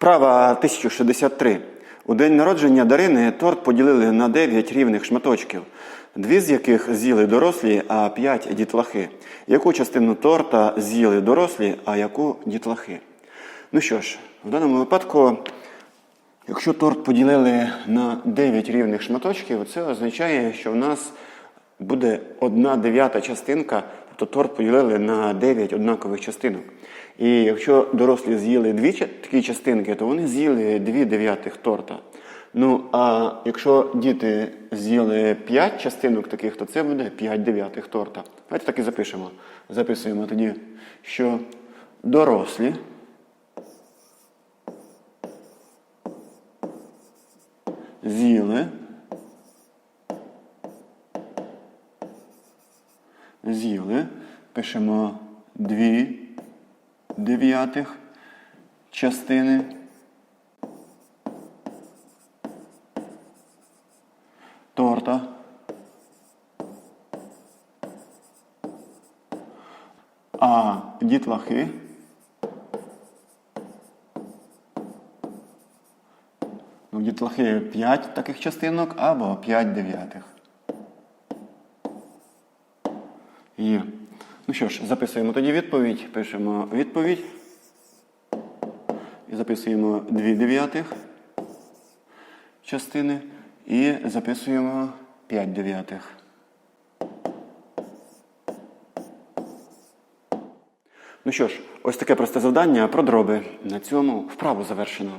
Вправа 1063. У день народження Дарини торт поділили на 9 рівних шматочків, дві з яких з'їли дорослі, а 5 дітлахи. Яку частину торта з'їли дорослі, а яку дітлахи? Ну що ж, в даному випадку, якщо торт поділили на 9 рівних шматочків, це означає, що в нас буде одна дев'ята частинка, тобто торт поділили на 9 однакових частинок. І якщо дорослі з'їли дві такі частинки, то вони з'їли дві дев'ятих торта. Ну, а якщо діти з'їли 5 частинок таких, то це буде 5 дев'ятих торта. Давайте так і запишемо. Записуємо тоді, що дорослі з'їли з'їли, пишемо дві дев'ятих частини. Торта. А дітлахи. Ну, дітлахи 5 таких частинок або 5 дев'ятих. Є. Ну що ж, записуємо тоді відповідь. Пишемо відповідь. І записуємо 2 дев'ятих частини. І записуємо 5 дев'ятих. Ну що ж, ось таке просте завдання про дроби. На цьому вправу завершено.